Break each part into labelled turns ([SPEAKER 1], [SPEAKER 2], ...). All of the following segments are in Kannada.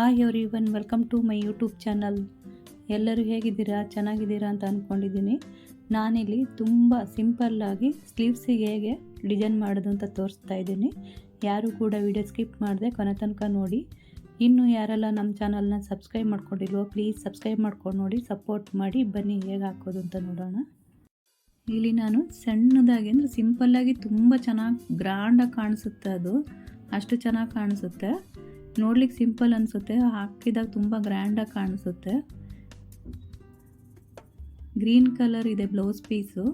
[SPEAKER 1] Hi everyone welcome to my YouTube channel ಎಲ್ಲರೂ ಹೇಗಿದ್ದೀರಾ? ಚೆನ್ನಾಗಿದ್ದೀರಾ ಅಂತ ಅಂದ್ಕೊಂಡಿದ್ದೀನಿ ನಾನಿಲ್ಲಿ ತುಂಬ ಸಿಂಪಲ್ಲಾಗಿ ಸ್ಲೀವ್ಸಿಗೆ ಹೇಗೆ ಡಿಸೈನ್ ಮಾಡೋದು ಅಂತ ತೋರಿಸ್ತಾ ಇದ್ದೀನಿ. ಯಾರು ಕೂಡ ವಿಡಿಯೋ ಸ್ಕಿಪ್ ಮಾಡಿದೆ ಕೊನೆ ತನಕ ನೋಡಿ. ಇನ್ನು ಯಾರೆಲ್ಲ ನಮ್ಮ ಚಾನಲ್ನ ಸಬ್ಸ್ಕ್ರೈಬ್ ಮಾಡ್ಕೊಂಡಿಲ್ವೋ ಪ್ಲೀಸ್ ಸಬ್ಸ್ಕ್ರೈಬ್ ಮಾಡ್ಕೊಂಡು ನೋಡಿ ಸಪೋರ್ಟ್ ಮಾಡಿ, ಬನ್ನಿ ಹೇಗೆ ಹಾಕೋದು ಅಂತ ನೋಡೋಣ. ಇಲ್ಲಿ ನಾನು ಸಣ್ಣದಾಗಿ ಅಂದರೆ ಸಿಂಪಲ್ಲಾಗಿ ತುಂಬ ಚೆನ್ನಾಗಿ ಗ್ರ್ಯಾಂಡಾಗಿ ಕಾಣಿಸುತ್ತೆ ಅದು. ಅಷ್ಟು ಚೆನ್ನಾಗಿ ಕಾಣಿಸುತ್ತೆ. ನೋಡ್ಲಿಕ್ಕೆ ಸಿಂಪಲ್ ಅನಿಸುತ್ತೆ, ಹಾಕಿದಾಗ ತುಂಬ ಗ್ರ್ಯಾಂಡಾಗಿ ಕಾಣಿಸುತ್ತೆ. ಗ್ರೀನ್ ಕಲರ್ ಇದೆ ಬ್ಲೌಸ್ ಪೀಸು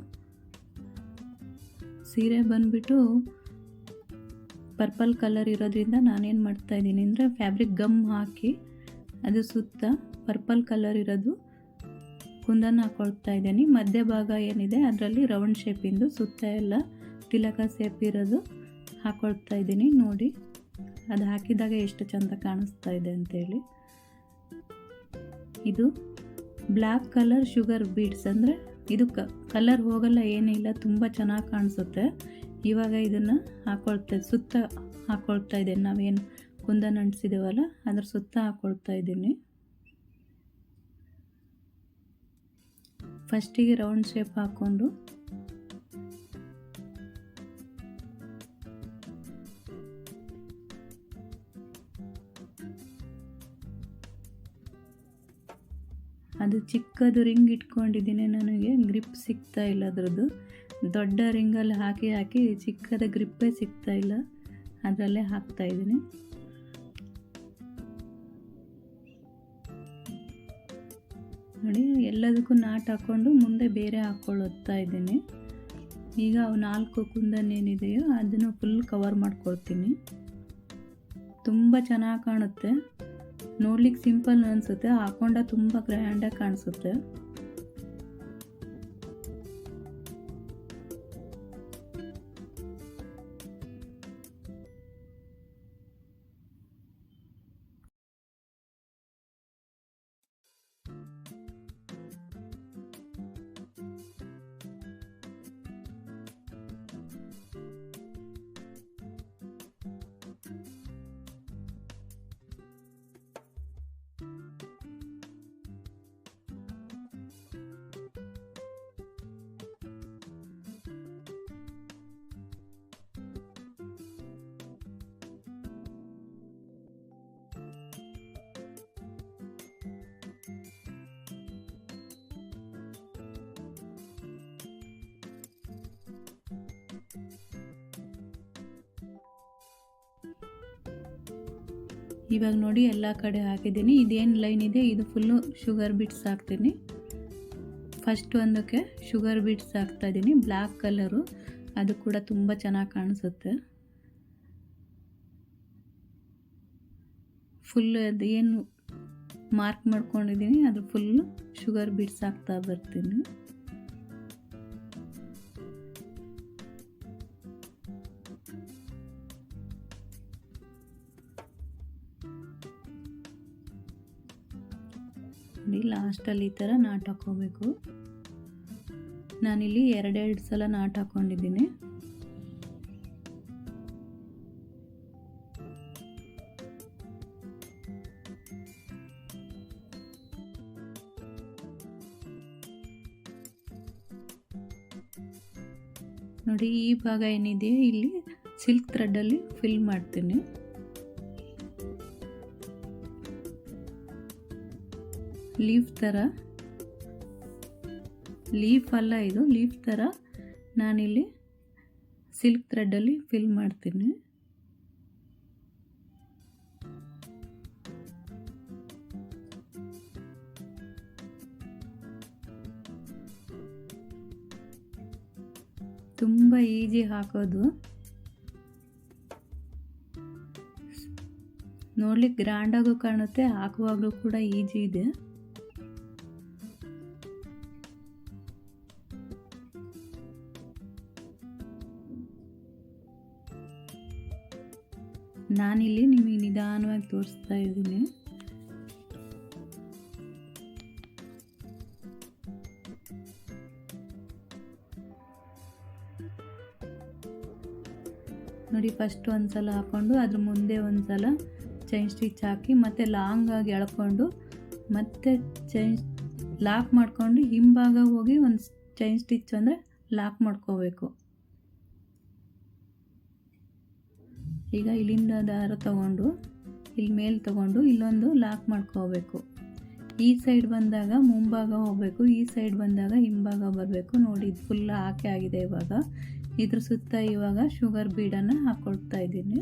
[SPEAKER 1] ಸೀರೆ ಬಂದ್ಬಿಟ್ಟು ಪರ್ಪಲ್ ಕಲರ್ ಇರೋದ್ರಿಂದ ನಾನೇನು ಮಾಡ್ತಾ ಇದ್ದೀನಿ ಅಂದರೆ ಫ್ಯಾಬ್ರಿಕ್ ಗಮ್ ಹಾಕಿ ಅದು ಸುತ್ತ ಪರ್ಪಲ್ ಕಲರ್ ಇರೋದು ಕುಂದನ್ನು ಹಾಕೊಳ್ತಾ ಇದ್ದೀನಿ. ಮಧ್ಯ ಭಾಗ ಏನಿದೆ ಅದರಲ್ಲಿ ರೌಂಡ್ ಶೇಪಿಂದು ಸುತ್ತ ಎಲ್ಲ ತಿಲಕ ಶೇಪ್ ಇರೋದು ಹಾಕೊಳ್ತಾ ಇದ್ದೀನಿ, ನೋಡಿ. ಅದು ಹಾಕಿದಾಗ ಎಷ್ಟು ಚಂದ ಕಾಣಿಸ್ತಾ ಇದೆ ಅಂತೇಳಿ. ಇದು ಬ್ಲ್ಯಾಕ್ ಕಲರ್ ಶುಗರ್ ಬೀಡ್ಸ್ ಅಂದರೆ ಇದು ಕಲರ್ ಹೋಗಲ್ಲ, ಏನಿಲ್ಲ, ತುಂಬ ಚೆನ್ನಾಗಿ ಕಾಣಿಸುತ್ತೆ. ಇವಾಗ ಇದನ್ನು ಹಾಕ್ಕೊಳ್ತಾ ಸುತ್ತ ಹಾಕ್ಕೊಳ್ತಾ ಇದ್ದೇನೆ. ನಾವೇನು ಕುಂದನ್ ಅಂಟಿಸಿದೇವಲ್ಲ, ಅದ್ರ ಸುತ್ತ ಹಾಕ್ಕೊಳ್ತಾ ಇದ್ದೀನಿ. ಫಸ್ಟಿಗೆ ರೌಂಡ್ ಶೇಪ್ ಹಾಕ್ಕೊಂಡು ಅದು ಚಿಕ್ಕದು ರಿಂಗ್ ಇಟ್ಕೊಂಡಿದ್ದೀನಿ. ನನಗೆ ಗ್ರಿಪ್ ಸಿಗ್ತಾ ಇಲ್ಲ ಅದರದ್ದು. ದೊಡ್ಡ ರಿಂಗಲ್ಲಿ ಹಾಕಿ ಹಾಕಿ ಚಿಕ್ಕದ ಗ್ರಿಪ್ಪೇ ಸಿಗ್ತಾ ಇಲ್ಲ. ಅದರಲ್ಲೇ ಹಾಕ್ತಾ ಇದ್ದೀನಿ. ನೋಡಿ, ಎಲ್ಲದಕ್ಕೂ ನಾಟ್ ಹಾಕ್ಕೊಂಡು ಮುಂದೆ ಬೇರೆ ಹಾಕ್ಕೊಳ್ಳುತ್ತಾ ಇದ್ದೀನಿ. ಈಗ ಅವು ನಾಲ್ಕು ಕುಂದನ್ ಏನಿದೆಯೋ ಅದನ್ನು ಫುಲ್ ಕವರ್ ಮಾಡ್ಕೊಳ್ತೀನಿ. ತುಂಬ ಚೆನ್ನಾಗಿ ಕಾಣುತ್ತೆ. ನೋಡ್ಲಿಕ್ಕೆ ಸಿಂಪಲ್ ಅನಿಸುತ್ತೆ. ಹಾಕೊಂಡ ತುಂಬ ಗ್ರ್ಯಾಂಡಾಗಿ ಕಾಣಿಸುತ್ತೆ. ಇವಾಗ ನೋಡಿ ಎಲ್ಲ ಕಡೆ ಹಾಕಿದ್ದೀನಿ. ಇದೇನು ಲೈನ್ ಇದೆ? ಇದು ಫುಲ್ಲು ಶುಗರ್ ಬಿಟ್ಸ್ ಹಾಕ್ತೀನಿ. ಫಸ್ಟ್ ಒಂದಕ್ಕೆ ಶುಗರ್ ಬಿಟ್ಸ್ ಹಾಕ್ತಾ ಇದ್ದೀನಿ ಬ್ಲ್ಯಾಕ್ ಕಲರು ಅದು ಕೂಡ ತುಂಬ ಚೆನ್ನಾಗಿ ಕಾಣಿಸುತ್ತೆ. ಫುಲ್ಲು ಅದು ಏನು ಮಾರ್ಕ್ ಮಾಡ್ಕೊಂಡಿದ್ದೀನಿ ಅದು ಫುಲ್ಲು ಶುಗರ್ ಬಿಟ್ಸ್ ಹಾಕ್ತಾ ಬರ್ತೀನಿ. ಲಾಸ್ಟಲ್ಲಿ ಈ ಥರ ನಾಟ್ ಹಾಕ್ಕೋಬೇಕು. ನಾನಿಲ್ಲಿ ಎರಡೆರಡು ಸಲ ನಾಟ್ ಹಾಕ್ಕೊಂಡಿದ್ದೀನಿ. ನೋಡಿ ಈ ಭಾಗ ಏನಿದೆ ಇಲ್ಲಿ ಸಿಲ್ಕ್ ಥ್ರೆಡ್ಡಲ್ಲಿ ಫಿಲ್ ಮಾಡ್ತೀನಿ. ಲೀಫ್ ಥರ ಲೀಫ್ ಅಲ್ಲ ಇದು ಲೀಫ್ ಥರ ನಾನಿಲ್ಲಿ ಸಿಲ್ಕ್ ಥ್ರೆಡ್ಡಲ್ಲಿ ಫಿಲ್ ಮಾಡ್ತೀನಿ. ತುಂಬ ಈಜಿ ಹಾಕೋದು. ನೋಡ್ಲಿಕ್ಕೆ ಗ್ರ್ಯಾಂಡಾಗೂ ಕಾಣುತ್ತೆ, ಹಾಕುವಾಗಲೂ ಕೂಡ ಈಜಿ ಇದೆ. ನಾನಿಲ್ಲಿ ನಿಮಗೆ ನಿಧಾನವಾಗಿ ತೋರಿಸ್ತಾ ಇದ್ದೀನಿ. ನೋಡಿ ಫಸ್ಟ್ ಒಂದು ಸಲ ಹಾಕ್ಕೊಂಡು ಅದ್ರ ಮುಂದೆ ಒಂದು ಸಲ ಚೈನ್ ಸ್ಟಿಚ್ ಹಾಕಿ, ಮತ್ತು ಲಾಂಗಾಗಿ ಎಳ್ಕೊಂಡು, ಮತ್ತೆ ಚೈನ್ ಲಾಕ್ ಮಾಡಿಕೊಂಡು ಹಿಂಭಾಗ ಹೋಗಿ ಒಂದು ಚೈನ್ ಸ್ಟಿಚ್ ಅಂದರೆ ಲಾಕ್ ಮಾಡ್ಕೋಬೇಕು. ಈಗ ಇಲ್ಲಿಂದ ದಾರ ತಗೊಂಡು, ಇಲ್ಲಿ ಮೇಲೆ ತಗೊಂಡು ಇಲ್ಲೊಂದು ಲಾಕ್ ಮಾಡ್ಕೋಬೇಕು. ಈ ಸೈಡ್ ಬಂದಾಗ ಮುಂಭಾಗ ಹೋಗಬೇಕು, ಈ ಸೈಡ್ ಬಂದಾಗ ಹಿಂಭಾಗ ಬರಬೇಕು. ನೋಡಿ, ಇದು ಫುಲ್ ಹಾಕಿ ಆಗಿದೆ ಇವಾಗ. ಇದ್ರ ಸುತ್ತ ಇವಾಗ ಶುಗರ್ ಬೀಡನ್ನು ಹಾಕ್ಕೊಳ್ತಾ ಇದ್ದೀನಿ.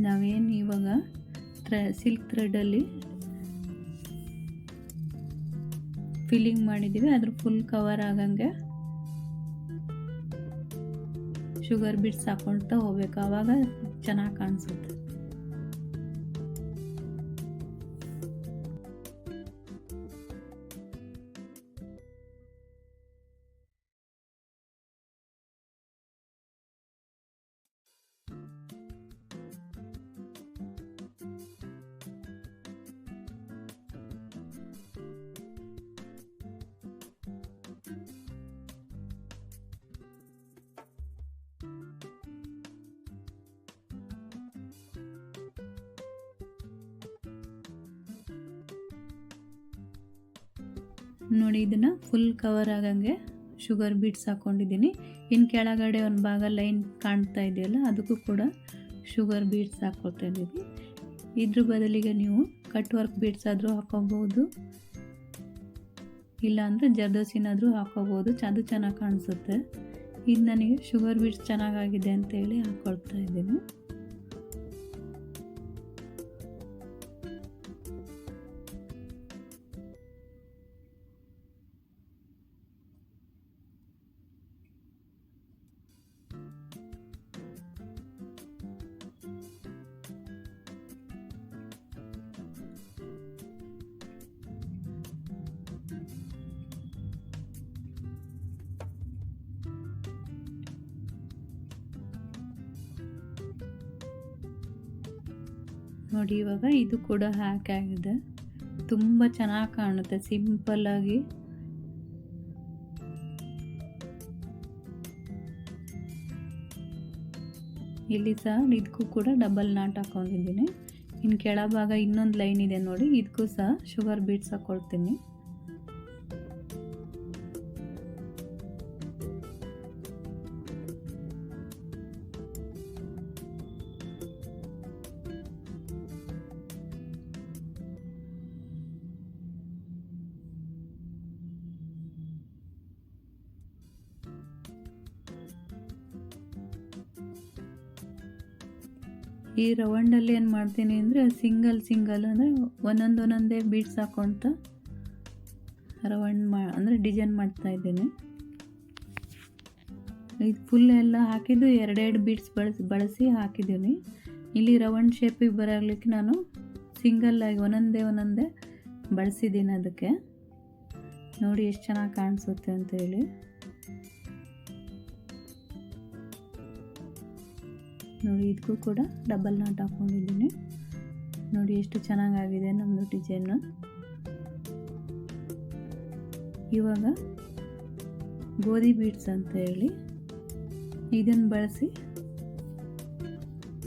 [SPEAKER 1] ನಾವೇನು ಇವಾಗ ಥ್ರ ಸಿಲ್ಕ್ ಥ್ರೆಡಲ್ಲಿ ಫಿಲ್ಲಿಂಗ್ ಮಾಡಿದ್ದೀವಿ ಅದ್ರ ಫುಲ್ ಕವರ್ ಆಗಂಗೆ ಶುಗರ್ ಬಿಟ್ಸ್ ಹಾಕೊಳ್ತಾ ಹೋಗ್ಬೇಕು. ಆವಾಗ ಚೆನ್ನಾಗಿ ಕಾಣಿಸುತ್ತೆ. ನೋಡಿ, ಇದನ್ನು ಫುಲ್ ಕವರ್ ಆಗಂಗೆ ಶುಗರ್ ಬೀಟ್ಸ್ ಹಾಕ್ಕೊಂಡಿದ್ದೀನಿ ಇನ್ನು ಕೆಳಗಡೆ ಒಂದು ಭಾಗ ಲೈನ್ ಕಾಣ್ತಾ ಇದೆಯಲ್ಲ, ಅದಕ್ಕೂ ಕೂಡ ಶುಗರ್ ಬೀಟ್ಸ್ ಹಾಕ್ಕೊಳ್ತಾ ಇದ್ದೀವಿ. ಇದ್ರ ಬದಲಿಗೆ ನೀವು ಕಟ್ ವರ್ಕ್ ಬೀಟ್ಸ್ ಆದರೂ ಹಾಕೋಬೋದು ಇಲ್ಲಾಂದರೆ ಜರ್ದೋಸಿನಾದರೂ ಹಾಕೋಬೋದು ಅದು ಚೆನ್ನಾಗಿ ಕಾಣಿಸುತ್ತೆ. ಇದು ನನಗೆ ಶುಗರ್ ಬೀಟ್ಸ್ ಚೆನ್ನಾಗಾಗಿದೆ ಅಂತೇಳಿ ಹಾಕ್ಕೊಳ್ತಾ ಇದ್ದೀನಿ. ನೋಡಿ, ಇವಾಗ ಇದು ಕೂಡ ಹ್ಯಾಕ್ ಆಗಿದೆ. ತುಂಬ ಚೆನ್ನಾಗಿ ಕಾಣುತ್ತೆ ಸಿಂಪಲ್ಲಾಗಿ ಇಲ್ಲಿ ಸಹ ಇದಕ್ಕೂ ಕೂಡ ಡಬಲ್ ನಾಟ್ ಹಾಕೊಂಡಿದ್ದೀನಿ. ಇನ್ನು ಕೆಳಭಾಗ ಇನ್ನೊಂದು ಲೈನ್ ಇದೆ ನೋಡಿ ಇದಕ್ಕೂ ಸಹ ಶುಗರ್ ಬೀಟ್ಸ್ ಹಾಕ್ಕೊಳ್ತೀನಿ ಈ ರೌಂಡಲ್ಲಿ ಏನು ಮಾಡ್ತೀನಿ ಅಂದರೆ ಸಿಂಗಲ್ ಸಿಂಗಲ್ ಅಂದರೆ ಒಂದೊಂದು ಒಂದೊಂದೇ ಬೀಟ್ಸ್ ಹಾಕ್ಕೊಳ್ತ ರವಂಡ್ ಮಾ ಅಂದರೆ ಡಿಸೈನ್ ಮಾಡ್ತಾ ಇದ್ದೀನಿ. ಇದು ಫುಲ್ ಎಲ್ಲ ಹಾಕಿದ್ದು ಎರಡೆರಡು ಬೀಟ್ಸ್ ಬಳಸಿ ಬಳಸಿ ಹಾಕಿದ್ದೀನಿ. ಇಲ್ಲಿ ರೌಂಡ್ ಶೇಪಿಗೆ ಬರಲಿಕ್ಕೆ ನಾನು ಸಿಂಗಲ್ಲಾಗಿ ಒಂದೊಂದೇ ಒಂದೊಂದೇ ಬಳಸಿದ್ದೀನಿ ಅದಕ್ಕೆ. ನೋಡಿ ಎಷ್ಟು ಚೆನ್ನಾಗಿ ಕಾಣಿಸುತ್ತೆ ಅಂತ ಹೇಳಿ. ನೋಡಿ ಇದಕ್ಕೂ ಕೂಡ ಡಬಲ್ ನಾಟ್ ಹಾಕ್ಕೊಂಡಿದ್ದೀನಿ ನೋಡಿ ಎಷ್ಟು ಚೆನ್ನಾಗಾಗಿದೆ ನಮ್ಮದು ಡಿಸೈನು ಇವಾಗ ಗೋಧಿ ಬೀಡ್ಸ್ ಅಂತ ಹೇಳಿ ಇದನ್ನು ಬಳಸಿ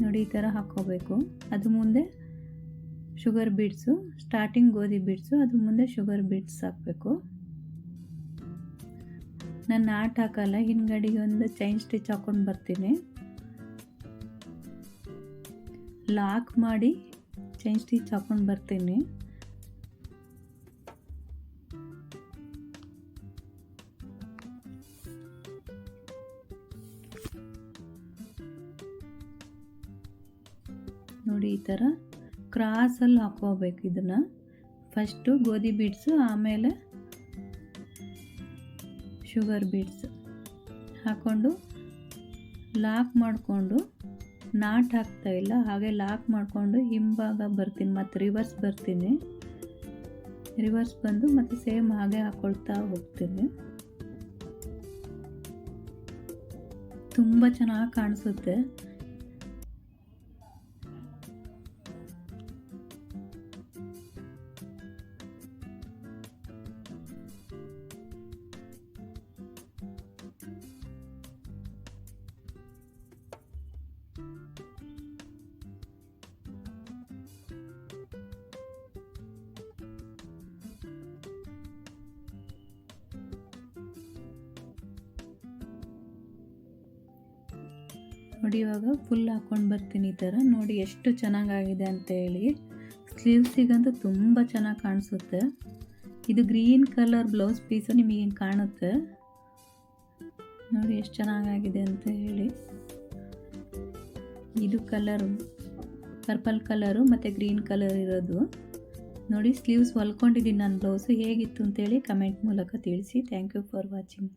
[SPEAKER 1] ನೋಡಿ ಈ ಥರ ಹಾಕ್ಕೋಬೇಕು. ಅದು ಮುಂದೆ ಶುಗರ್ ಬೀಡ್ಸು ಸ್ಟಾರ್ಟಿಂಗ್ ಗೋಧಿ ಬೀಡ್ಸು ಅದು ಮುಂದೆ ಶುಗರ್ ಬೀಡ್ಸ್ ಹಾಕಬೇಕು. ನಾನು ನಾಟ್ ಹಾಕಲ್ಲ, ಹಿಂಗಡಿಗೆ ಒಂದು ಚೈನ್ ಸ್ಟಿಚ್ ಹಾಕ್ಕೊಂಡು ಬರ್ತೀನಿ. ಲಾಕ್ ಮಾಡಿ ಚೈನ್ ಸ್ಟಿಚ್ ಹಾಕೊಂಡು ಬರ್ತೀನಿ. ನೋಡಿ ಈ ಥರ ಕ್ರಾಸಲ್ಲಿ ಹಾಕೋಬೇಕು ಇದನ್ನು. ಫಸ್ಟು ಗೋಧಿ ಬೀಡ್ಸು ಆಮೇಲೆ ಶುಗರ್ ಬೀಡ್ಸ್ ಹಾಕ್ಕೊಂಡು ಲಾಕ್ ಮಾಡಿಕೊಂಡು ನಾಟ್ ಹಾಕ್ತಾ ಇಲ್ಲ, ಹಾಗೆ ಲಾಕ್ ಮಾಡಿಕೊಂಡು ಹಿಂಭಾಗ ಬರ್ತೀನಿ, ಮತ್ತು ರಿವರ್ಸ್ ಬರ್ತೀನಿ. ರಿವರ್ಸ್ ಬಂದು ಮತ್ತು ಸೇಮ್ ಹಾಗೆ ಹಾಕ್ಕೊಳ್ತಾ ಹೋಗ್ತೀನಿ. ತುಂಬ ಚೆನ್ನಾಗಿ ಕಾಣಿಸುತ್ತೆ. ನೋಡಿ ಇವಾಗ ಫುಲ್ ಹಾಕ್ಕೊಂಡು ಬರ್ತೀನಿ ಈ ಥರ. ನೋಡಿ ಎಷ್ಟು ಚೆನ್ನಾಗಾಗಿದೆ ಅಂತ ಹೇಳಿ. ಸ್ಲೀವ್ಸಿಗಂತೂ ತುಂಬ ಚೆನ್ನಾಗಿ ಕಾಣಿಸುತ್ತೆ. ಇದು ಗ್ರೀನ್ ಕಲರ್ ಬ್ಲೌಸ್ ಪೀಸು ನಿಮಗೆ ಕಾಣುತ್ತೆ? ನೋಡಿ ಎಷ್ಟು ಚೆನ್ನಾಗಾಗಿದೆ ಅಂತ ಹೇಳಿ. ಇದು ಕಲರ್ ಪರ್ಪಲ್ ಕಲರು ಮತ್ತು ಗ್ರೀನ್ ಕಲರ್ ಇರೋದು. ನೋಡಿ ಸ್ಲೀವ್ಸ್ ಹೊಲ್ಕೊಂಡಿದ್ದೀನಿ ನಾನು ಬ್ಲೌಸು ಹೇಗಿತ್ತು ಅಂತೇಳಿ ಕಮೆಂಟ್ ಮೂಲಕ ತಿಳಿಸಿ. Thank you for watching